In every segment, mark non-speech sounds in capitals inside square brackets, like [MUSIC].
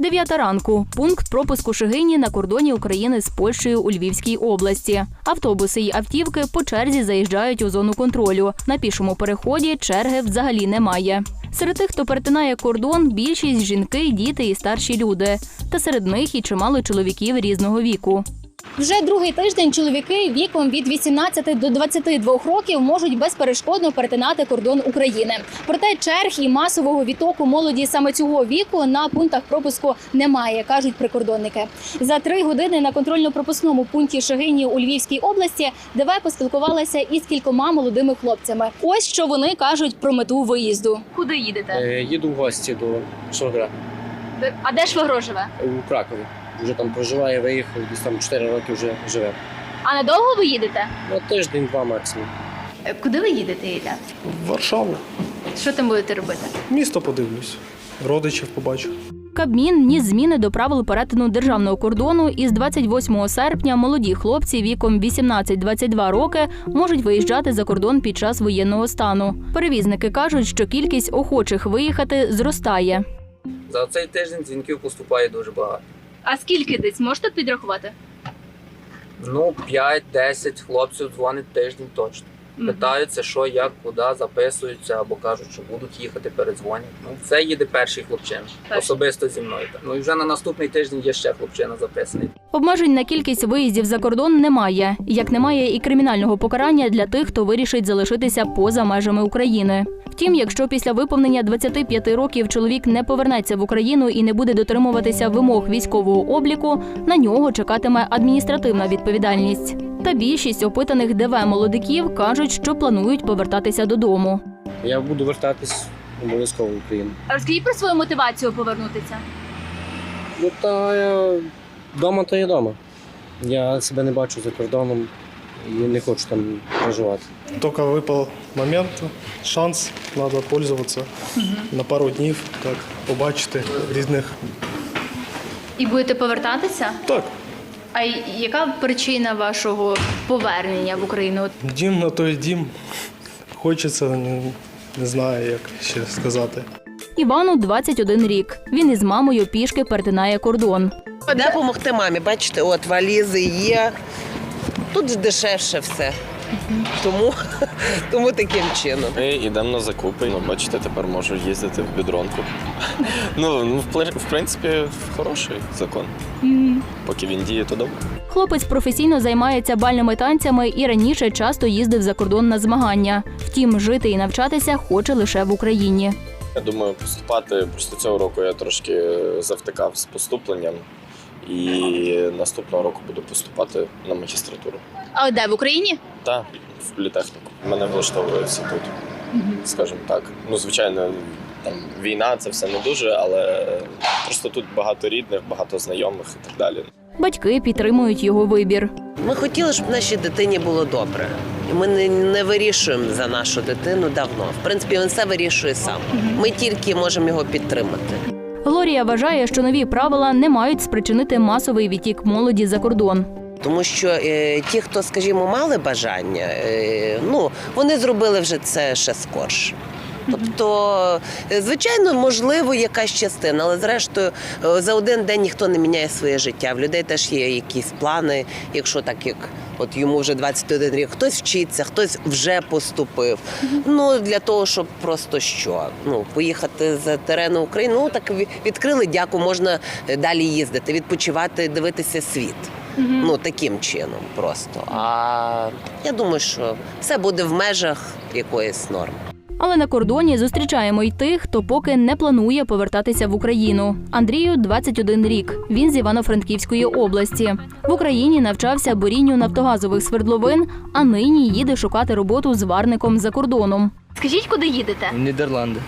Дев'ята ранку. Пункт пропуску Шигині на кордоні України з Польщею у Львівській області. Автобуси й автівки по черзі заїжджають у зону контролю. На пішому переході черги взагалі немає. Серед тих, хто перетинає кордон, більшість жінки, діти і старші люди. Та серед них і чимало чоловіків різного віку. Вже другий тиждень чоловіки віком від 18 до 22 років можуть безперешкодно перетинати кордон України. Проте черг і масового відтоку молоді саме цього віку на пунктах пропуску немає, кажуть прикордонники. За три години на контрольно-пропускному пункті Шагині у Львівській області ДВ поспілкувалася із кількома молодими хлопцями. Ось що вони кажуть про мету виїзду. Куди їдете? Е, Їду в гості до Шогра А де ж ви живе? у Кракові. Вже там проживає, виїхав, десь там 4 роки вже живе. А надовго ви їдете? Ну, тиждень-два максимум. Куди ви їдете, Ілля? В Варшаву. Що там будете робити? Місто подивлюсь. Родичів побачу. Кабмін ніс зміни до правил перетину державного кордону. І з 28 серпня молоді хлопці віком 18-22 роки можуть виїжджати за кордон під час воєнного стану. Перевізники кажуть, що кількість охочих виїхати зростає. За цей тиждень дзвінків поступає дуже багато. А скільки десь можете підрахувати? Ну, 5-10 хлопців дзвонить тиждень точно. Питаються, що, як, куди, записуються або кажуть, що будуть їхати, передзвонять. Ну, це їде перший хлопчина, Перший. особисто зі мною. Ну і вже на наступний тиждень є ще хлопчина записаний. Обмежень на кількість виїздів за кордон немає, як немає і кримінального покарання для тих, хто вирішить залишитися поза межами України. Втім, якщо після виповнення 25 років чоловік не повернеться в Україну і не буде дотримуватися вимог військового обліку, на нього чекатиме адміністративна відповідальність. Та більшість опитаних ДВ молодиків кажуть, що планують повертатися додому. Я буду вертатись обов'язково в Україну. Розкажіть про свою мотивацію повернутися. Ну та я вдома то є вдома. Я себе не бачу за кордоном і не хочу там проживати. Только выпал момент, шанс, надо пользоваться на пару днів, так, побачити різних. І будете повертатися? Так, А яка причина вашого повернення в Україну? дім на той дім. Хочеться, не, не знаю, як ще сказати. Івану 21 рік. Він із мамою пішки перетинає кордон. Допомогти мамі? Бачите, от валізи є. Тут дешевше все. Тому, тому таким чином. Ми йдемо на закупи. Ну, бачите, тепер можу їздити в бідронку. ну, ну, в в принципі, хороший закон. Поки він діє, то добре. Хлопець професійно займається бальними танцями і раніше часто їздив за кордон на змагання. Втім, жити і навчатися хоче лише в Україні. Я думаю, поступати просто цього року я трошки завтикав з поступленням. І наступного року буду поступати на магістратуру. А де в Україні? Та в політехніку. Мене влаштовує все тут, скажімо так. Ну, звичайно, там війна це все не дуже, але просто тут багато рідних, багато знайомих і так далі. Батьки підтримують його вибір. Ми хотіли, щоб нашій дитині було добре. І Ми не, не вирішуємо за нашу дитину давно. В принципі, він все вирішує сам. Ми тільки можемо його підтримати. Глорія вважає, що нові правила не мають спричинити масовий відтік молоді за кордон. Тому що е, ті, хто, скажімо, мали бажання, е, ну вони зробили вже це ще скорше. Тобто, е, звичайно, можливо, якась частина, але зрештою е, за один день ніхто не міняє своє життя. В людей теж є якісь плани, якщо так як. От йому вже 21 рік, хтось вчиться, хтось вже поступив. Ну для того, щоб просто що ну поїхати з терену України. Ну так ві- відкрили дяку, можна е, далі їздити, відпочивати, дивитися світ. Ну таким чином просто. А я думаю, що все буде в межах якоїсь норми. Але на кордоні зустрічаємо й тих, хто поки не планує повертатися в Україну. Андрію 21 рік. Він з Івано-Франківської області. В Україні навчався бурінню нафтогазових свердловин, а нині їде шукати роботу зварником за кордоном. Скажіть, куди їдете? В Нідерланди.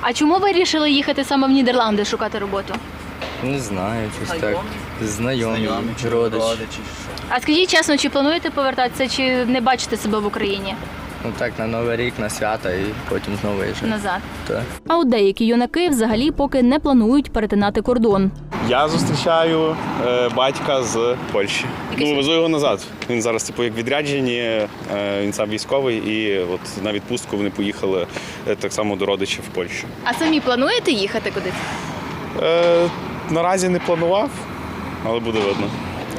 А чому ви вирішили їхати саме в Нідерланди шукати роботу? Не знаю, щось так. Знайомі, родич. А скажіть чесно, чи плануєте повертатися, чи не бачите себе в Україні Ну так, на Новий рік, на свята і потім знову виїжджати. назад? Так. А от деякі юнаки взагалі поки не планують перетинати кордон. Я зустрічаю е, батька з Польщі. Ну, везу його назад. Він зараз, типу, як відряджені, е, він сам військовий, і от на відпустку вони поїхали е, так само до родичів в Польщу. А самі плануєте їхати кудись? Е, наразі не планував, але буде видно.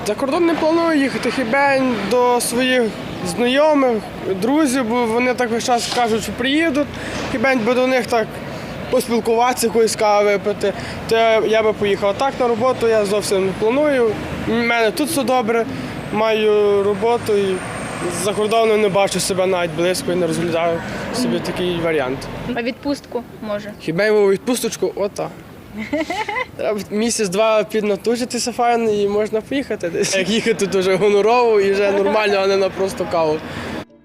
За кордон не планую їхати, хіба до своїх знайомих, друзів, бо вони так весь час кажуть, що приїдуть, хіба би до них так поспілкуватися, якоїсь кави випити, то я, я би поїхав. Так на роботу я зовсім не планую. У мене тут все добре, маю роботу і за кордоном не бачу себе навіть близько і не розглядаю собі такий варіант. А відпустку може. Хіба йому відпусточку, ота. [LAUGHS] Треба місяць-два піднатужитися файно і можна поїхати десь. Як їхати дуже гонорово і вже нормально, а не на просто каву.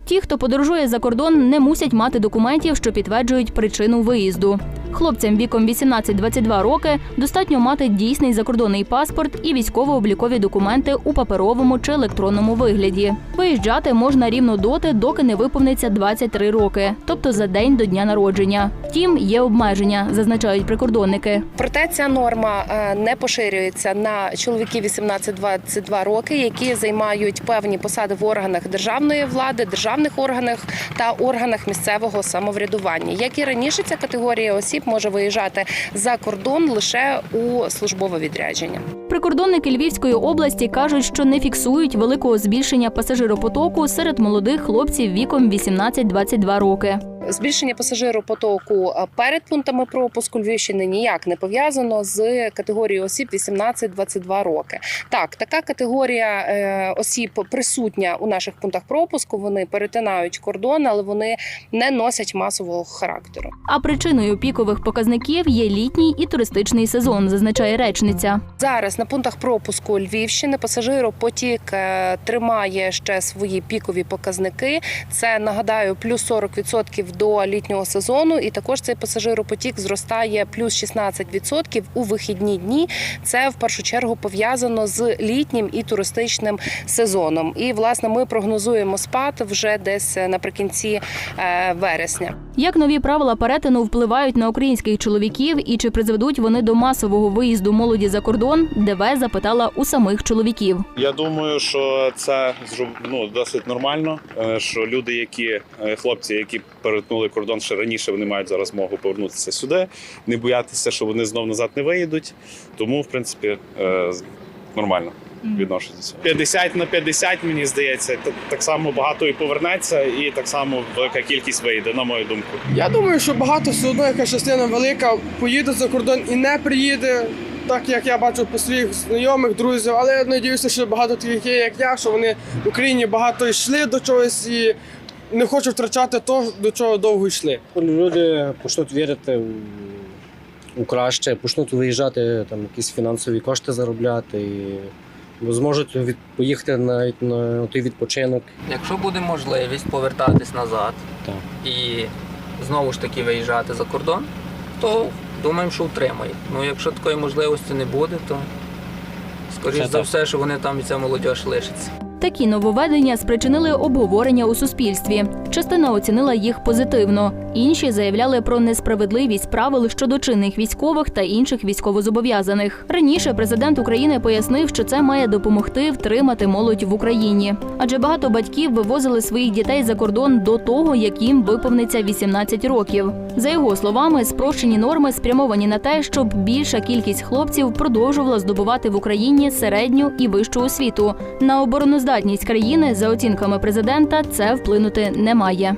Ті, хто подорожує за кордон, не мусять мати документів, що підтверджують причину виїзду. Хлопцям віком 18-22 роки достатньо мати дійсний закордонний паспорт і військово-облікові документи у паперовому чи електронному вигляді. Виїжджати можна рівно доти, доки не виповниться 23 роки, тобто за день до дня народження. Втім, є обмеження, зазначають прикордонники. Проте ця норма е, не поширюється на чоловіків 18-22 роки, які займають певні посади в органах державної влади, державних органах та органах місцевого самоврядування. Як і раніше, ця категорія осіб може виїжджати за кордон лише у службове відрядження. Прикордонники Львівської області кажуть, що не фіксують великого збільшення пасажиропотоку серед молодих хлопців віком 18-22 роки. Збільшення пасажиропотоку перед пунктами пропуску Львівщини ніяк не пов'язано з категорією осіб 18-22 роки. Так, така категорія е, осіб присутня у наших пунктах пропуску. Вони перетинають кордон, але вони не носять масового характеру. А причиною пікових показників є літній і туристичний сезон, зазначає речниця. Зараз на пунктах пропуску Львівщини пасажиропотік е, тримає ще свої пікові показники. Це нагадаю, плюс 40% до літнього сезону, і також цей пасажиропотік зростає плюс 16% у вихідні дні. Це в першу чергу пов'язано з літнім і туристичним сезоном. І власне ми прогнозуємо спад вже десь наприкінці е, вересня. Як нові правила перетину впливають на українських чоловіків і чи призведуть вони до масового виїзду молоді за кордон, ДВ запитала у самих чоловіків. Я думаю, що це ну, досить нормально. е, Що люди, які е, хлопці, які перетнули кордон ще раніше, вони мають зараз змогу повернутися сюди, не боятися, що вони знов назад не виїдуть. Тому, в принципі, е, нормально відношусь до 50 на 50, мені здається, так, так само багато і повернеться, і так само велика кількість вийде, на мою думку. Я думаю, що багато все одно якась частина велика поїде за кордон і не приїде. Так як я бачу по своїх знайомих, друзів, але я надіюся, що багато таких є, як я, що вони в Україні багато йшли до чогось і не хочуть втрачати то, до чого довго йшли. Люди почнуть вірити у краще, почнуть виїжджати, там якісь фінансові кошти заробляти і зможуть від, поїхати навіть на той відпочинок. Якщо буде можливість повертатись назад Так. і знову ж таки виїжджати за кордон, то думаємо, що утримають. Ну якщо такої можливості не буде, то скоріш Це за так. все, що вони там і ця молодь лишиться. Такі нововведення спричинили обговорення у суспільстві. Частина оцінила їх позитивно. Інші заявляли про несправедливість правил щодо чинних військових та інших військовозобов'язаних. Раніше президент України пояснив, що це має допомогти втримати молодь в Україні, адже багато батьків вивозили своїх дітей за кордон до того, як їм виповниться 18 років. За його словами, спрощені норми спрямовані на те, щоб більша кількість хлопців продовжувала здобувати в Україні середню і вищу освіту. На обороноздатність країни, за оцінками президента, це вплинути не має.